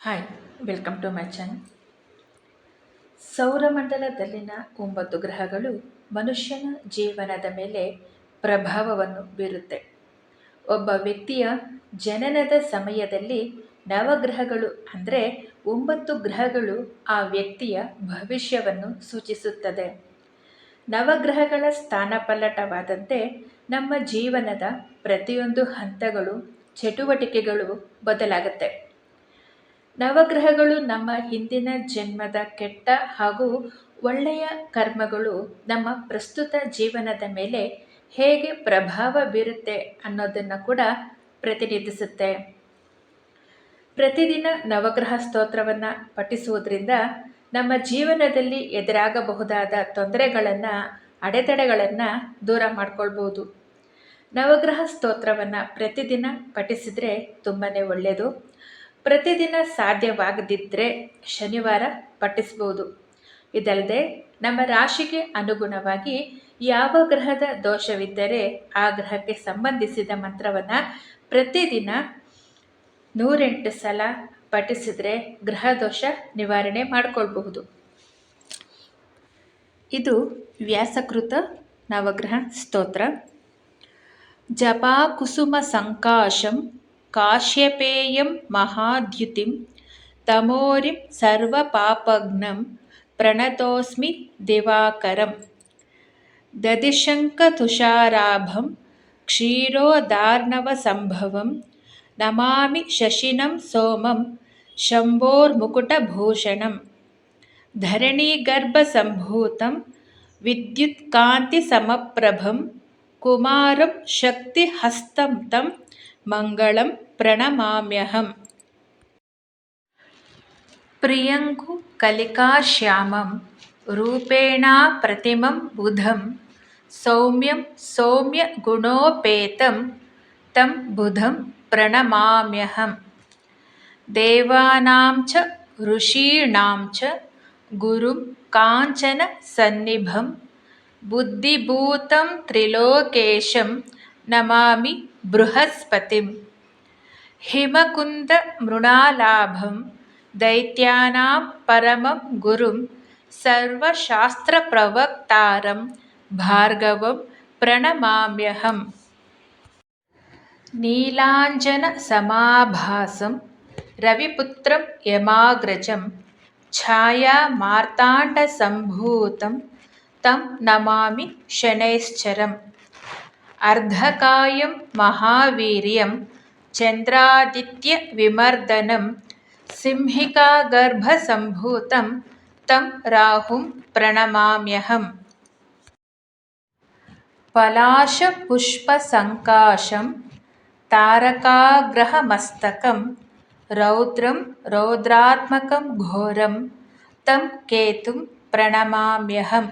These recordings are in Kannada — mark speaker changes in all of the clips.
Speaker 1: Hi welcome to my channel ಸೌರಮಂಡಲದಲ್ಲಿನ ಒಂಬತ್ತು ಗ್ರಹಗಳು ಮನುಷ್ಯನ ಜೀವನದ ಮೇಲೆ ಪ್ರಭಾವವನ್ನು ಬೀರುತ್ತೆ. ಒಬ್ಬ ವ್ಯಕ್ತಿಯ ಜನನದ ಸಮಯದಲ್ಲಿ ನವಗ್ರಹಗಳು ಅಂದರೆ ಒಂಬತ್ತು ಗ್ರಹಗಳು ಆ ವ್ಯಕ್ತಿಯ ಭವಿಷ್ಯವನ್ನು ಸೂಚಿಸುತ್ತದೆ. ನವಗ್ರಹಗಳ ಸ್ಥಾನಪಲ್ಲಟವಾದಂತೆ ನಮ್ಮ ಜೀವನದ ಪ್ರತಿಯೊಂದು ಹಂತಗಳು, ಚಟುವಟಿಕೆಗಳು ಬದಲಾಗುತ್ತೆ. ನವಗ್ರಹಗಳು ನಮ್ಮ ಹಿಂದಿನ ಜನ್ಮದ ಕೆಟ್ಟ ಹಾಗೂ ಒಳ್ಳೆಯ ಕರ್ಮಗಳು ನಮ್ಮ ಪ್ರಸ್ತುತ ಜೀವನದ ಮೇಲೆ ಹೇಗೆ ಪ್ರಭಾವ ಬೀರುತ್ತೆ ಅನ್ನೋದನ್ನು ಕೂಡ ಪ್ರತಿನಿಧಿಸುತ್ತೆ. ಪ್ರತಿದಿನ ನವಗ್ರಹ ಸ್ತೋತ್ರವನ್ನು ಪಠಿಸುವುದರಿಂದ ನಮ್ಮ ಜೀವನದಲ್ಲಿ ಎದುರಾಗಬಹುದಾದ ತೊಂದರೆಗಳನ್ನು, ಅಡೆತಡೆಗಳನ್ನು ದೂರ ಮಾಡಿಕೊಳ್ಬೋದು. ನವಗ್ರಹ ಸ್ತೋತ್ರವನ್ನು ಪ್ರತಿದಿನ ಪಠಿಸಿದರೆ ತುಂಬಾ ಒಳ್ಳೆಯದು ಪ್ರತಿದಿನ ಸಾಧ್ಯವಾಗದಿದ್ದರೆ ಶನಿವಾರ ಪಠಿಸ್ಬೋದು. ಇದಲ್ಲದೆ ನಮ್ಮ ರಾಶಿಗೆ ಅನುಗುಣವಾಗಿ ಯಾವ ಗ್ರಹದ ದೋಷವಿದ್ದರೆ ಆ ಗ್ರಹಕ್ಕೆ ಸಂಬಂಧಿಸಿದ ಮಂತ್ರವನ್ನು ಪ್ರತಿದಿನ ನೂರೆಂಟು ಸಲ ಪಠಿಸಿದರೆ ಗ್ರಹ ದೋಷ ನಿವಾರಣೆ ಮಾಡಿಕೊಳ್ಬಹುದು. ಇದು ವ್ಯಾಸಕೃತ ನವಗ್ರಹ ಸ್ತೋತ್ರ. ಜಪಾ ಕುಸುಮ ಸಂಕಾಶಂ काश्यपेयं महाद्युतिं तमोरिं सर्वपापघ्नं प्रणतोऽस्मि दिवाकरं दधिशङ्खतुषाराभं क्षीरोदार्णवसम्भवं नमामि शशिनं सोमं शम्भोर्मुकुटभूषणं धरणीगर्भसम्भूतं विद्युत्कान्तिसमप्रभं कुमारं शक्तिहस्तं तं मङ्गलं प्रणमाम्यहम् प्रियङ्कुकलिकाश्यामं रूपेणाप्रतिमं बुधं सौम्यं सौम्यगुणोपेतं तं बुधं प्रणमाम्यहं देवानां च ऋषीणां च गुरुं काञ्चनसन्निभं बुद्धिभूतं त्रिलोकेशं नमामि बृहस्पतिं हिमकुन्दमृणालाभं दैत्यानां परमं गुरुं सर्वशास्त्रप्रवक्तारं भार्गवं प्रणमाम्यहम्। नीलाञ्जनसमाभासं रविपुत्रं यमाग्रजं छायामार्ताण्डसम्भूतं तं नमामि शनैश्चरम् अर्धकायं महावीर्यं चन्द्रादित्यविमर्दनं सिंहिकागर्भसम्भूतं तं राहुं प्रणमाम्यहम्। पलाशपुष्पसङ्काशं तारकाग्रहमस्तकं रौद्रं रौद्रात्मकं घोरं तं केतुं प्रणमाम्यहम्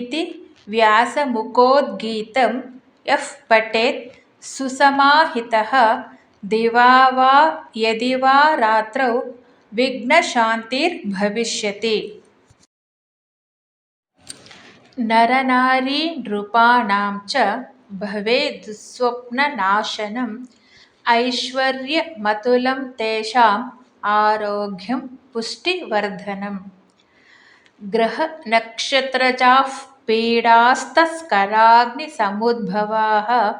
Speaker 1: इति व्यासमुखोद्गीतं यः पठेत् सुसमाहितः दिवा वा यदि वा रात्रौ विघ्नशान्तिर्भविष्यति। नरनारीनृपाणां च भवेद्दुःस्वप्ननाशनम् ऐश्वर्यमतुलं तेषाम् आरोग्यं पुष्टिवर्धनम्। ग्रहनक्षत्रजाः पीडास्तस्कराग्निसमुद्भवाः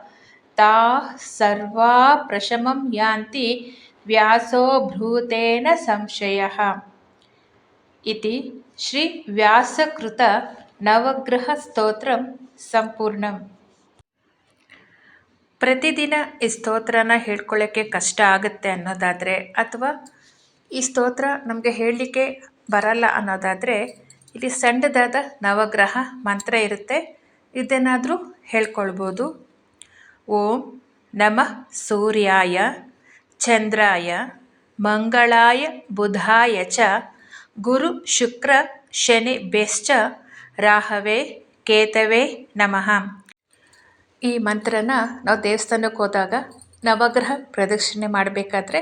Speaker 1: ताः सर्वा प्रशमं यान्ति व्यासो भ्रूतेन संशयः इति ಶ್ರೀವ್ಯಾಸಕೃತ ಸಂಪೂರ್ಣಂ ಪ್ರತಿದಿನ ಈ ಸ್ತೋತ್ರನ ಹೇಳ್ಕೊಳ್ಳೋಕ್ಕೆ ಕಷ್ಟ ಆಗುತ್ತೆ ಅನ್ನೋದಾದರೆ ಅಥವಾ ಈ ಸ್ತೋತ್ರ ನಮಗೆ ಹೇಳಲಿಕ್ಕೆ ಬರಲ್ಲ ಅನ್ನೋದಾದರೆ ಇಲ್ಲಿ ಸಣ್ಣದಾದ ನವಗ್ರಹ ಮಂತ್ರ ಇರುತ್ತೆ. ಇದೇನಾದರೂ ಹೇಳ್ಕೊಳ್ಬೋದು. ಓಂ ನಮಃ ಸೂರ್ಯಾಯ, ಚಂದ್ರಾಯ, ಮಂಗಳಾಯ, ಬುಧಾಯ ಚ, ಗುರು ಶುಕ್ರ ಶನಿ ಬೆಶ್ಚ ರಾಹವೇ ಕೇತವೇ ನಮಃ. ಈ ಮಂತ್ರನ ನಾವು ದೇವಸ್ಥಾನಕ್ಕೆ ಹೋದಾಗ ನವಗ್ರಹ ಪ್ರದಕ್ಷಿಣೆ ಮಾಡಬೇಕಾದ್ರೆ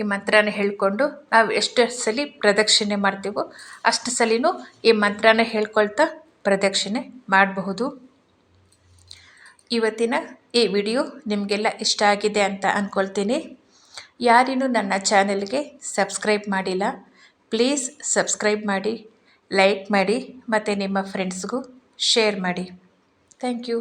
Speaker 1: ಈ ಮಂತ್ರನ ಹೇಳಿಕೊಂಡು ನಾವು ಎಷ್ಟು ಸಲ ಪ್ರದಕ್ಷಿಣೆ ಮಾಡ್ತೀವೋ ಅಷ್ಟು ಸಲಿನೂ ಈ ಮಂತ್ರನ ಹೇಳ್ಕೊಳ್ತಾ ಪ್ರದಕ್ಷಿಣೆ ಮಾಡಬಹುದು. ಇವತ್ತಿನ ಈ ವಿಡಿಯೋ ನಿಮಗೆಲ್ಲ ಇಷ್ಟ ಆಗಿದೆ ಅಂತ ಅಂದ್ಕೊಳ್ತೀನಿ ಯಾರಿನೂ ನನ್ನ ಚಾನೆಲ್ಗೆ ಸಬ್ಸ್ಕ್ರೈಬ್ ಮಾಡಿಲ್ಲ, ಪ್ಲೀಸ್ ಸಬ್ಸ್ಕ್ರೈಬ್ ಮಾಡಿ, ಲೈಕ್ ಮಾಡಿ, ಮತ್ತು ನಿಮ್ಮ ಫ್ರೆಂಡ್ಸ್ಗೂ ಶೇರ್ ಮಾಡಿ. Thank you.